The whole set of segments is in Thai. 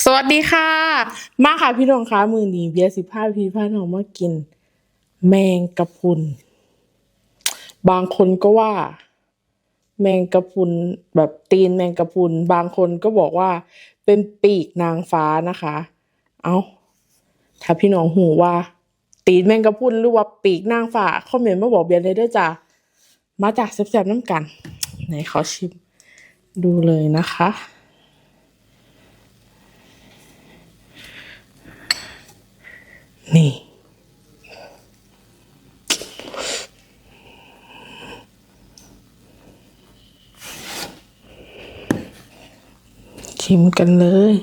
สวัสดีค่ะ มาค่ะพี่น้องคะมือนี้เบียร์สิบห้าพี่พาน้องมากิน แมงกะพุน บางคนก็ว่า แมงกะพุนแบบตีนแมงกะพุน บางคนก็บอกว่า เป็นปีกนางฟ้านะคะ เอาถ้าพี่น้องหูว่า ตีนแมงกะพุนหรือว่าปีกนางฟ้าคอมเมนต์มาบอกเบียร์เลยเด้วยจ้ะมาจากแซ่บๆน้ำกันไหนขอชิมดูเลยนะคะ นี่ ชิมกันเลย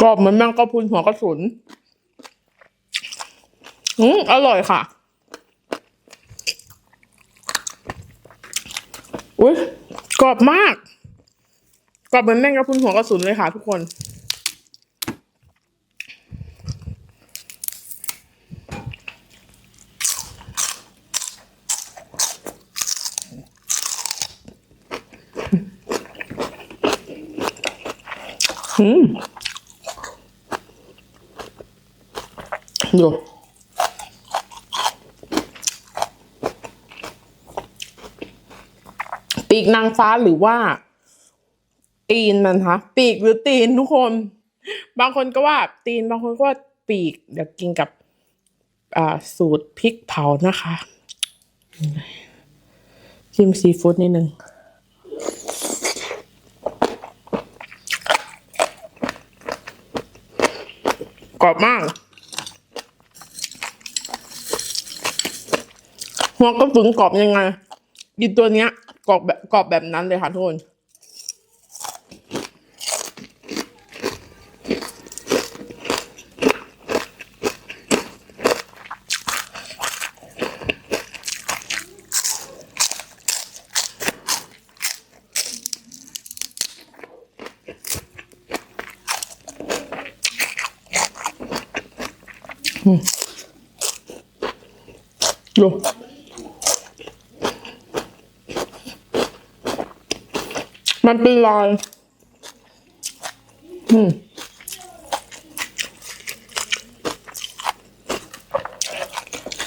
กรอบเหมือนแมงกะพรุนหัวกระสุน อืมอร่อยค่ะ อุ้ยกรอบมาก กรอบเหมือนแมงกะพรุนหัวกระสุนเลยค่ะทุกคน อืมดู ปีกนางฟ้าหรือว่า ตีนมันคะปีกหรือตีนทุกคน บางคนก็ว่าตีนบางคนก็ว่าปีกเดี๋ยวกินกับอ่าสูตรพริกเผานะคะจิ้มซีฟู้ดนิดนึงกรอบมาก หัวกระสุนกรอบยังไงกินตัวเนี้ย กรอบแบบนั้นเลยค่ะทุกคนดู มันเป็นรอยอืม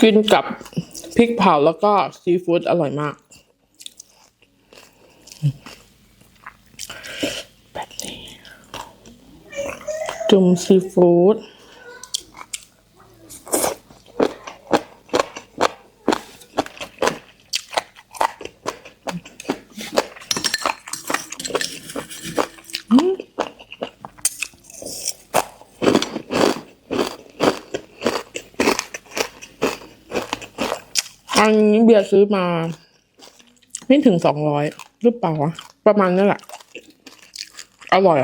กินกับพริกเผาแล้วก็ซีฟู้ดอร่อยมาก แบบนี้ จุ่มซีฟู้ด อันนี้เบียร์ซื้อมา ไม่ถึงสองร้อยหรือเปล่าวะประมาณนั่นแหละ อร่อย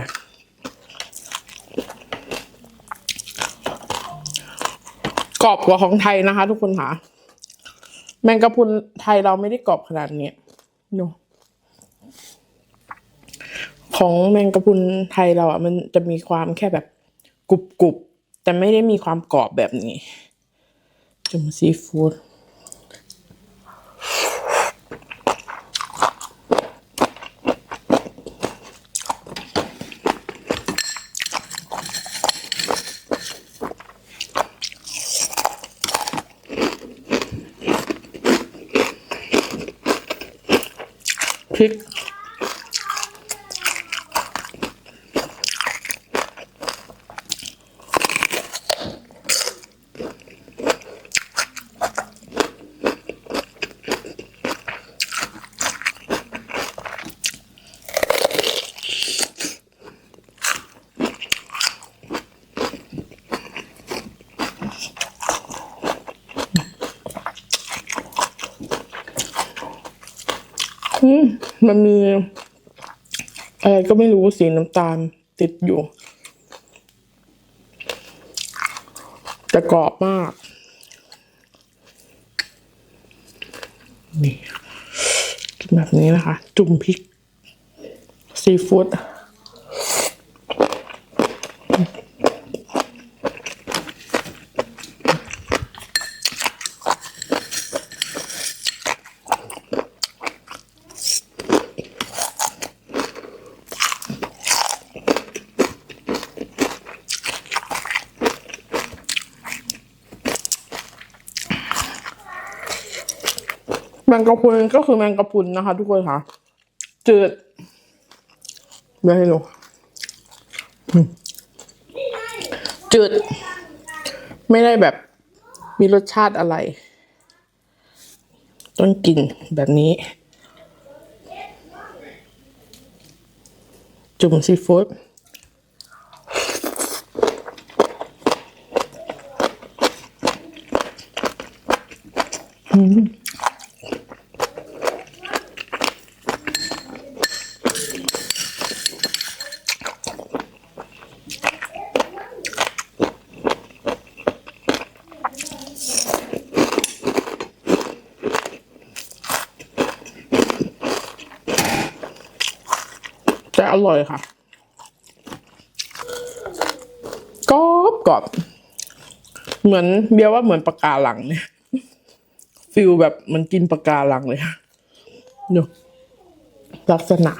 กรอบกว่าของไทยนะคะ ทุกคนค่ะ แมงกะพรุนไทยเราไม่ได้กรอบขนาดนี้เนอะของแมงกะพรุนไทยเราอะ มันจะมีความแค่แบบกรุบกรุบๆแต่ไม่ได้มีความกรอบแบบนี้จุ่มซีฟู้ด พริกอื มันมีอะไรก็ไม่รู้สีน้ำตาลติดอยู่ แต่กรอบมาก นี่กินแบบนี้นะคะ จุ่มพริกซีฟู้ด แมงกะพรุนก็คือแมงกะพรุนนะคะ ทุกคนค่ะจืดเดี๋ยวให้ดูจืด ไม่ได้แบบมีรสชาติอะไร ต้องกินแบบนี้ จุ่มซีฟู้ดอืม อร่อยค่ะกรอบกรอบเหมือนเบียกว่าเหมือนปากาหลังเนี่ยฟิลแบบมันกินปากาหลังเลยค่ะดูลักษณะ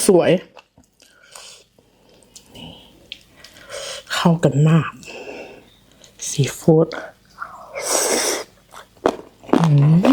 ส วย เข้ากันมาก ซีฟู้ดอืม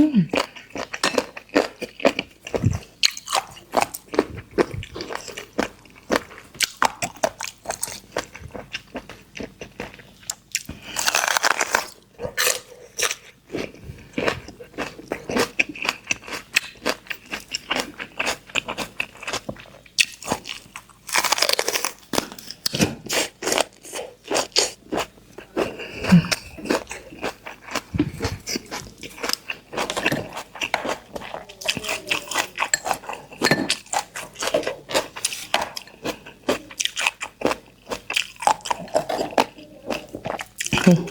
응.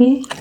응?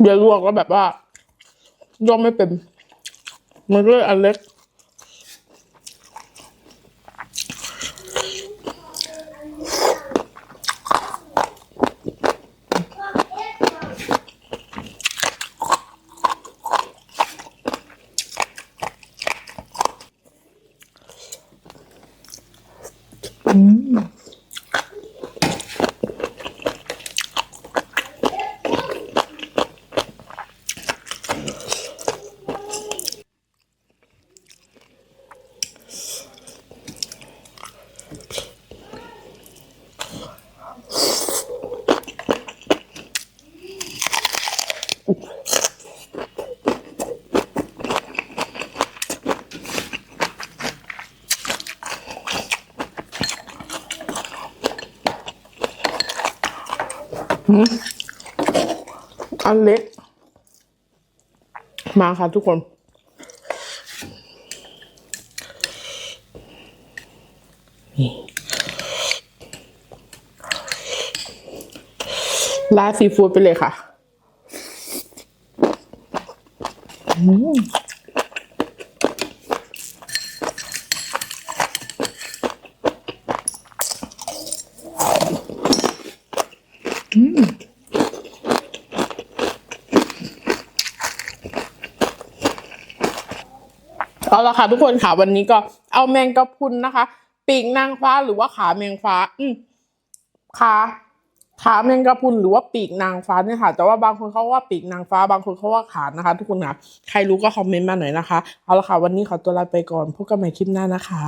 เดี๋ยวลวกก็แบบว่าย่อมไม่เป็น มันก็เลยอันเล็ก อันเล็ก มาค่ะทุกคน นี่ราซีฟู้ดไปเลยค่ะ อืม เอาละค่ะทุกคนค่ะวันนี้ก็เอาแมงกะพรุนนะคะ ปีกนางฟ้าหรือว่าขาแมงฟ้า อืมขาขาแมงกะพรุนหรือว่าปีกนางฟ้าเนี่ยค่ะ แต่ว่าบางคนเขาว่าปีกนางฟ้า บางคนเขาว่าขานะคะ ทุกคนค่ะ ใครรู้ก็คอมเมนต์มาหน่อยนะคะ เอาละค่ะวันนี้ขอตัวลาไปก่อนพบกันใหม่คลิปหน้านะคะ